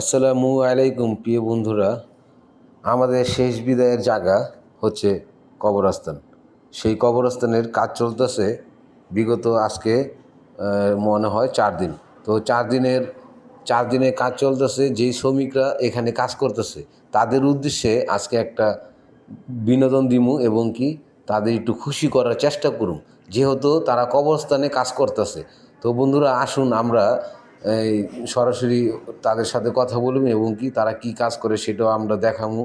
আসসালামু আলাইকুম, প্রিয় বন্ধুরা। আমাদের শেষ বিদায়ের জায়গা হচ্ছে কবরস্থান। সেই কবরস্থানের কাজ চলতেছে বিগত আজকে মনে হয় চার দিন। তো চার দিনের চার দিনের কাজ চলতেছে, যেই শ্রমিকরা এখানে কাজ করতেছে, তাদের উদ্দেশ্যে আজকে একটা বিনোদন দিমু এবং কি তাদের একটু খুশি করার চেষ্টা করুন যেহেতু তারা কবরস্থানে কাজ করতেছে। তো বন্ধুরা, আসুন আমরা এই সরাসরি তাদের সাথে কথা বলুন এবং কি তারা কি কাজ করে সেটাও আমরা দেখাবো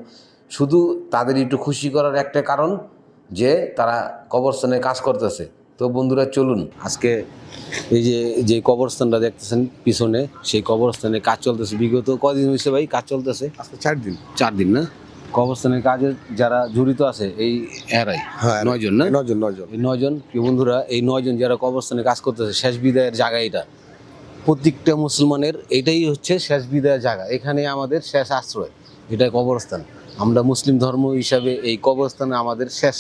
শুধু তাদের একটু খুশি করার একটা কারণ যে তারা কবরস্থানে কাজ করতেছে। তো বন্ধুরা চলুন। আজকে এই যে যে কবরস্থানটা দেখতেছেন পিছনে সেই কবরস্থানে কাজ চলতেছে। বিগত কদিন হয়েছে ভাই কাজ চলতেছে? আজকে চার দিন। চার দিন না? কবরস্থানের কাজে যারা জড়িত আছে এই এরাই? হ্যাঁ নয়জন না? নজন নজন এই নয়জন? বন্ধুরা এই নয়জন যারা কবরস্থানে কাজ করতেছে শেষ বিদায়ের জায়গা এটা। প্রত্যেকটা মুসলমানের এটাই হচ্ছে শেষ বিদায় জায়গা। এখানে আমাদের শেষ আশ্রয়, এটা কবরস্থান। আমরা মুসলিম ধর্ম হিসাবে এই কবরস্থানে আমাদের শেষ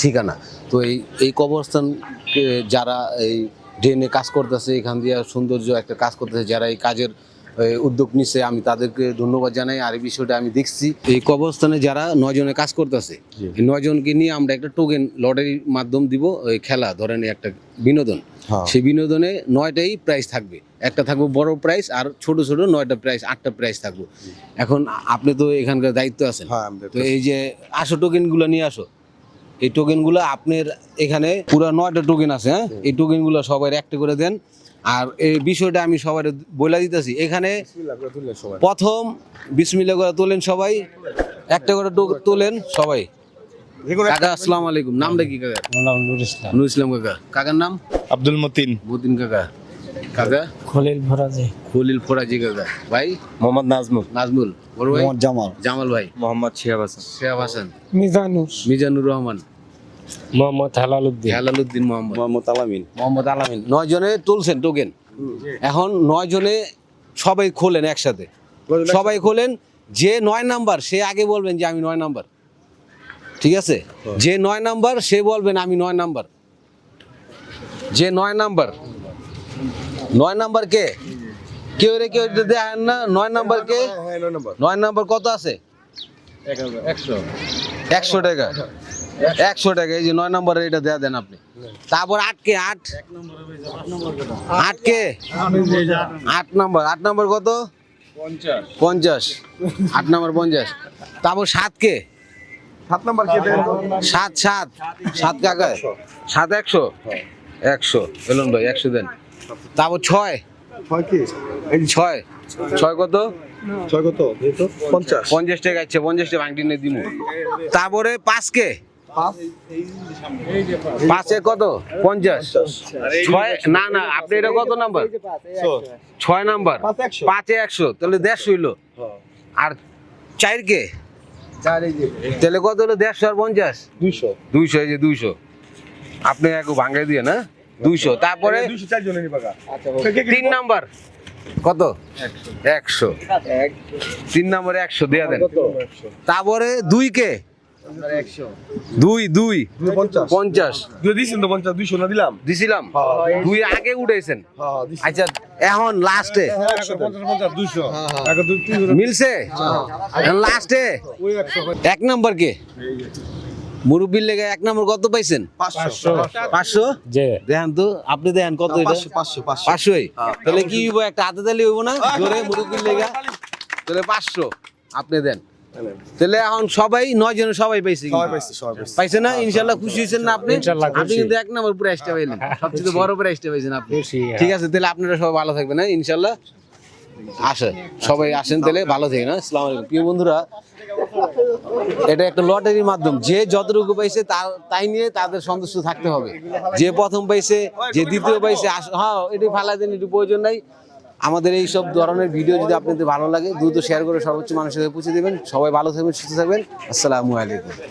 ঠিকানা। তো এই এই কবরস্থানকে যারা এই ড্রেনে কাজ করতেছে, এখান দিয়ে সৌন্দর্য একটা কাজ করতেছে, যারা এই কাজের উদ্যোগ নিচ্ছে আমি তাদেরকে ধন্যবাদ জানাই আর এই বিষয়টা আমি দেখছি। এই কবরস্থানে যারা নয় নয়জনে কাজ করতেছে নয়জনকে নিয়ে আমরা একটা টোকেন লটারির মাধ্যম দিব ওই খেলা ধরেন একটা বিনোদন। হ্যাঁ। সেই বিনোদনে নয়টাই প্রাইস থাকবে। একটা থাকবে বড় প্রাইস আর ছোট ছোট নয়টা প্রাইস আটটা প্রাইস থাকবে। এখন আপনি তো এখানকার দায়িত্ব আছেন। হ্যাঁ তো এই যে আসো টোকেনগুলো নিয়ে আসো। এই টোকেনগুলো আপনার এখানে পুরো নয়টা টোকেন আছে হ্যাঁ? এই টোকেনগুলো সবাই একটা করে দেন। আর এই বিষয়টা আমি সবাই বলে দিতেছি। এখানে প্রথম বিসমিল্লা করে তোলেন সবাই। একটা করে তোলেন সবাই। কাকা আসসালামু আলাইকুম। নামটা কি কাকা? নাম নুর ইসলাম। নুর ইসলাম কাকা। কাকার নাম? আব্দুল মতিন। মতিন কাকা। কাকা? খলিল ভরাজি খলিল ফরাজি কাকা। ভাই? মোহাম্মদ নাজমুল। নাজমুল। বড় ভাই? জামাল। জামাল ভাই। মোহাম্মদ শিহাব হাসান। শেহাব হাসান। মিজানুর। মিজানুর রহমান। মোহাম্মদ হালালুদ্দিন হেলালুদ্দিন মোহাম্মদ। মোহাম্মদ আলামিন। মোহাম্মদ আলামিন। নয় জনে তুলছেন টোকেন। এখন নয় জনে সবাই খোলেন একসাথে। সবাই খোলেন যে নয় নাম্বার সে আগে বলবেন যে আমি নয় নাম্বার। ঠিক আছে? যে নয় নাম্বার সে বলবেন আমি নয় নাম্বার। যে নয় নাম্বার। নয় নাম্বার কে? কেউ রে কেউ দেখেন না নয় নাম্বার কে? হ্যাঁ নয় নম্বর। নয় নাম্বার কত আছে? একশো টাকা। একশো টাকা এই যে নয় নম্বরে এটা দেয়া দেন আপনি। তারপর আটকে আট? আটকে আট নম্বর আট নম্বর কত? পঞ্চাশ। আট নম্বর পঞ্চাশ। তারপর সাতকে সাত নম্বর কে সাত সাত। সাত কাকায় সাত একশো? একশো। এলন ভাই একশো দেন। তারপর ছয়? ছয় কি? এই ছয়। ছয় কত? ছয় কত? পঞ্চাশ। পঞ্চাশ টাকা আছে পঞ্চাশ টাকা ভাঙটি নিয়ে দিব তারপরে পাঁচকে পাঁচ? কত? পঞ্চাশ। ছয়? না না আপনি এটা কত নাম্বার? ছয় নাম্বার। পাঁচে একশো। তাহলে দেড়শো হইল। আর চার কে? তাহলে কত হলো? দেড়শো আর পঞ্চাশ? দুইশো। দুইশো এই যে দুইশো। আপনি এক ভাঙাই দিয়ে না? দুইশো। তারপরে নিবাগা তিন নাম্বার। কত? একশো। তিন নাম্বারে একশো দেয়া দেন। তারপরে দুই কে? দুই দুই। পঞ্চাশ। দুই দিয়েছেন তো পঞ্চাশ দুইশো না দিলাম? দিছিলাম। হ্যাঁ। দুই। আগে উঠেছেন হ্যাঁ আচ্ছা এখন লাস্টে। মিলছে? লাস্টে। এক নম্বর কে? মুরব্বীর লেগে এক নম্বর কত পাইছেন? পাঁচশো। পাঁচশো। দেখেন তো আপনি দেখেন কত পাঁচশো পাঁচশো পাঁচশো। পাঁচশোই। তাহলে কি হইব? একটা হাতে তালি হইব না? জোরে মুরব্বীর লেগে। তাহলে পাঁচশো। আপনি দেন। তাহলে। এখন সবাই নয় জন সবাই পাইছে। পাইছি না? ইনশাল্লাহ খুশি হয়েছেন না আপনি? আপনি কিন্তু এক নম্বর প্রাইসটা পাইলেন সবচেয়ে বড় প্রাইসটা পাইছেন আপনি। হ্যাঁ। ঠিক আছে তাহলে আপনারা সবাই ভালো থাকবেন হ্যাঁ? ইনশাল্লাহ আসেন সবাই আসেন তাহলে ভালো থাকেন হ্যাঁ? আসসালামু আলাইকুম। প্রিয় বন্ধুরা এটা একটা লটারির মাধ্যম। যে যতটুকু পাইছে তার তাই নিয়ে তাদের সন্তুষ্ট থাকতে হবে। যে প্রথম পাইছে যে দ্বিতীয় পাইছে আস- হ্যাঁ এটি ফালা দেন এটি প্রয়োজন নাই। আমাদের এই সব ধরনের ভিডিও যদি আপনাদের ভালো লাগে, দ্রুত শেয়ার করে সর্বোচ্চ মানুষের পৌঁছে দেবেন। সবাই ভালো থাকবেন, সুস্থ থাকবেন। আসসালামু আলাইকুম।